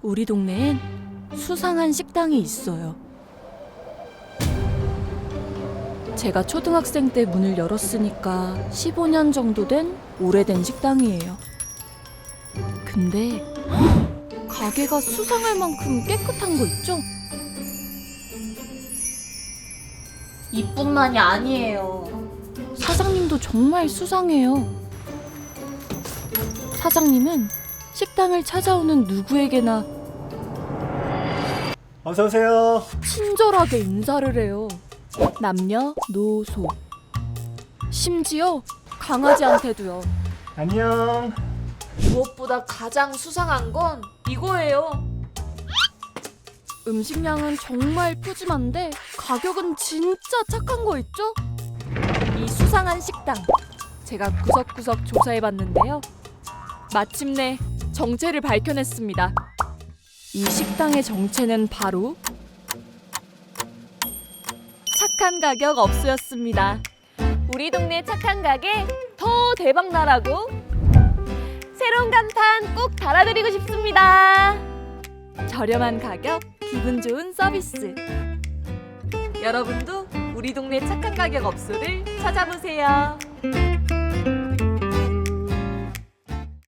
우리 동네엔 수상한 식당이 있어요. 제가 초등학생 때 문을 열었으니까 15년 정도 된 오래된 식당이에요. 근데 가게가 수상할 만큼 깨끗한 거 있죠? 이뿐만이 아니에요. 사장님도 정말 수상해요. 사장님은 식당을 찾아오는 누구에게나 어서 오세요. 친절하게 인사를 해요. 남녀 노소. 심지어 강아지한테도요. 안녕. 무엇보다 가장 수상한 건 이거예요. 음식량은 정말 푸짐한데 가격은 진짜 착한 거 있죠? 이 수상한 식당 제가 구석구석 조사해 봤는데요. 마침내 정체를 밝혀냈습니다. 이 식당의 정체는 바로 착한 가격 업소였습니다. 우리 동네 착한 가게 더 대박 나라고 새로운 감탄 꼭 달아드리고 싶습니다. 저렴한 가격, 기분 좋은 서비스. 여러분도 우리 동네 착한 가격 업소를 찾아보세요.